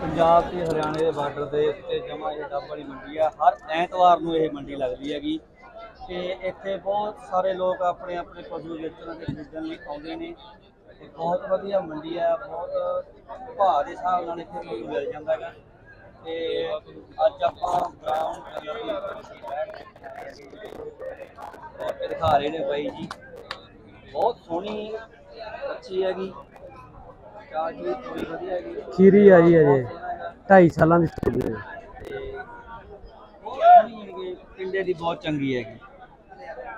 ਪੰਜਾਬ ਤੇ ਹਰਿਆਣੇ ਦੇ ਬਾਰਡਰ ਦੇ ਉੱਤੇ ਜਮਾ ਇਹ ਡੱਬ ਵਾਲੀ ਮੰਡੀ ਆ। ਹਰ ਐਤਵਾਰ ਨੂੰ ਇਹ ਮੰਡੀ ਲੱਗਦੀ ਹੈਗੀ ਤੇ ਇੱਥੇ ਬਹੁਤ ਸਾਰੇ ਲੋਕ ਆਪਣੇ ਆਪਣੇ ਪਸ਼ੂ ਵੇਚਣ ਤੇ ਖਰੀਦਣ ਲਈ ਆਉਂਦੇ ਨੇ। ਤੇ ਬਹੁਤ ਵਧੀਆ ਮੰਡੀ ਆ, ਬਹੁਤ ਭਾਅ ਦੇ ਹਿਸਾਬ ਨਾਲ ਇੱਥੇ ਕੋਈ ਮਿਲ ਜਾਂਦਾ ਹੈਗਾ। ਤੇ ਅੱਜ ਆਪਾਂ ਬਰਾਊਨ ਕਲਰ ਦੀ ਮੱਛੀ ਲੈ ਦਿਖਾ ਰਹੇ ਨੇ ਬਾਈ ਜੀ। ਬਹੁਤ ਸੋਹਣੀ ਮੱਛੀ ਹੈਗੀ ਚਾਰ ਜੀ ਥੋੜੀ ਵਧੀਆ ਹੈਗੀ ਖੀਰੀ ਆ ਜੀ ਅਜੇ 2.5 ਸਾਲਾਂ ਦੀ ਸਟੋਰੀ ਹੈ ਪਿੰਡੇ ਦੀ ਬਹੁਤ ਚੰਗੀ ਹੈਗੀ।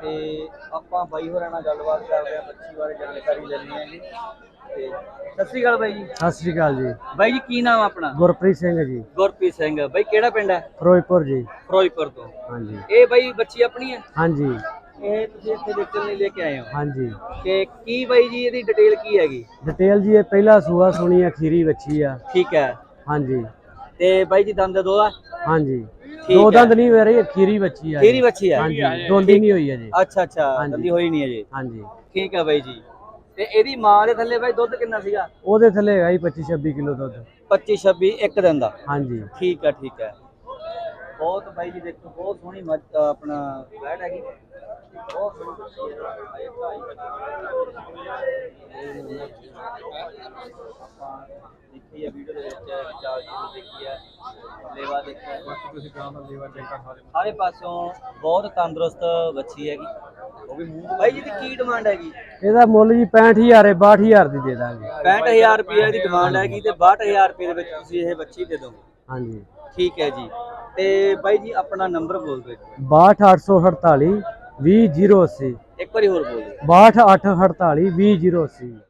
ਤੇ ਆਪਾਂ ਬਾਈ ਹੋਰਾਂ ਨਾਲ ਗੱਲਬਾਤ ਕਰਦੇ ਆ ਬੱਚੀ ਬਾਰੇ ਜਾਣਕਾਰੀ ਲੈਣੀ ਹੈਗੀ ਤੇ ਸਤਿ ਸ੍ਰੀ ਅਕਾਲ ਬਾਈ ਜੀ। ਸਤਿ ਸ੍ਰੀ ਅਕਾਲ ਜੀ। ਬਾਈ ਜੀ ਕੀ ਨਾਮ ਆਪਣਾ? ਗੁਰਪ੍ਰੀਤ ਸਿੰਘ ਜੀ। ਗੁਰਪ੍ਰੀਤ ਸਿੰਘ। ਬਾਈ ਕਿਹੜਾ ਪਿੰਡ ਹੈ? ਫਿਰੋਜ਼ਪੁਰ ਜੀ। ਫਿਰੋਜ਼ਪੁਰ ਤੋਂ। ਹਾਂਜੀ। ਇਹ ਬਾਈ ਬੱਚੀ ਆਪਣੀ ਹੈ? ਹਾਂਜੀ। ਇਹ ਤੁਸੀਂ ਇੱਥੇ ਵੇਚਣ ਲਈ ਲੈ ਕੇ ਆਏ ਹੋ? ਹਾਂਜੀ। ਕਿ ਕੀ ਬਾਈ ਜੀ ਇਹਦੀ ਡਿਟੇਲ ਕੀ ਹੈਗੀ? ਡਿਟੇਲ ਜੀ ਇਹ ਪਹਿਲਾ ਸੂਆ ਸੁਣੀ ਆ ਖੀਰੀ ਬੱਚੀ ਆ। ਠੀਕ ਹੈ। ਹਾਂਜੀ। ਤੇ ਬਾਈ ਜੀ ਦੰਦ ਦੋ ਆ? ਹਾਂਜੀ। ਠੀਕ ਦੋ ਹੈ। ਦੰਦ ਨਹੀਂ ਹੋ ਰਹੀ ਖੀਰੀ ਬੱਚੀ ਆ ਜੀ। ਖੀਰੀ ਬੱਚੀ ਆ। ਹਾਂਜੀ। ਦੋਂਦੀ ਨਹੀਂ ਹੋਈ ਅਜੇ ਅੱਛਾ ਅੱਛਾ। ਹਾਂਜੀ। ਦੰਦੀ ਹੋਈ ਨਹੀਂ ਅਜੇ ਹਾਂਜੀ। ਠੀਕ ਹੈ ਬਾਈ ਜੀ। ਤੇ ਇਹਦੀ ਮਾਂ ਦੇ ਥੱਲੇ ਬਾਈ ਦੁੱਧ ਕਿੰਨਾ ਸੀਗਾ? ਉਹਦੇ ਥੱਲੇ ਹੈਗਾ ਜੀ 25 26 ਕਿਲੋ ਦੁੱਧ। 25 26 ਇੱਕ ਦਿਨ ਦਾ। ਹਾਂਜੀ। ਠੀਕ ਹੈ ਠੀਕ ਹੈ। ਬਹੁਤ ਬਾਈ ਜੀ ਦੇਖੋ ਬਹੁਤ ਸੋਹਣੀ ਆਪਣਾ ਬੈਡ ਹੈਗੀ। ਦੇਖੀ ਹੈ ਵੀਡੀਓ ਦੇ ਵਿੱਚ ਚਾਰ ਚੀਜ਼ ਦੇਖੀ ਹੈ ਲੇਵਾ ਦੇਖਿਆ ਤੁਸੀਂ ਗਾਂ ਦਾ ਲੇਵਾ ਚੈੱਕ ਸਾਰੇ ਸਾਰੇ ਪਾਸੋਂ ਬਹੁਤ ਤੰਦਰੁਸਤ ਬੱਚੀ ਹੈਗੀ। ਉਹ ਵੀ ਮੂੰਹ ਬਾਈ ਜੀ ਦੀ ਕੀ ਡਿਮਾਂਡ ਹੈਗੀ? ਇਹਦਾ ਮੁੱਲ ਜੀ 65000 ਹੈ 62000 ਦੀ ਦੇ ਦਾਂਗੇ। 65000 ਰੁਪਏ ਦੀ ਡਿਮਾਂਡ ਹੈਗੀ ਤੇ 62000 ਰੁਪਏ ਦੇ ਵਿੱਚ ਤੁਸੀਂ ਇਹ ਬੱਚੀ ਦੇ ਦਿਓ ਹਾਂਜੀ। ਠੀਕ ਹੈ ਜੀ। ਤੇ ਬਾਈ ਜੀ ਆਪਣਾ ਨੰਬਰ ਬੋਲ ਦਿਓ ਇੱਕ। 62848 20080 ਇੱਕ ਵਾਰੀ ਹੋਰ ਬੋਲ ਦਿਓ। 62848 20080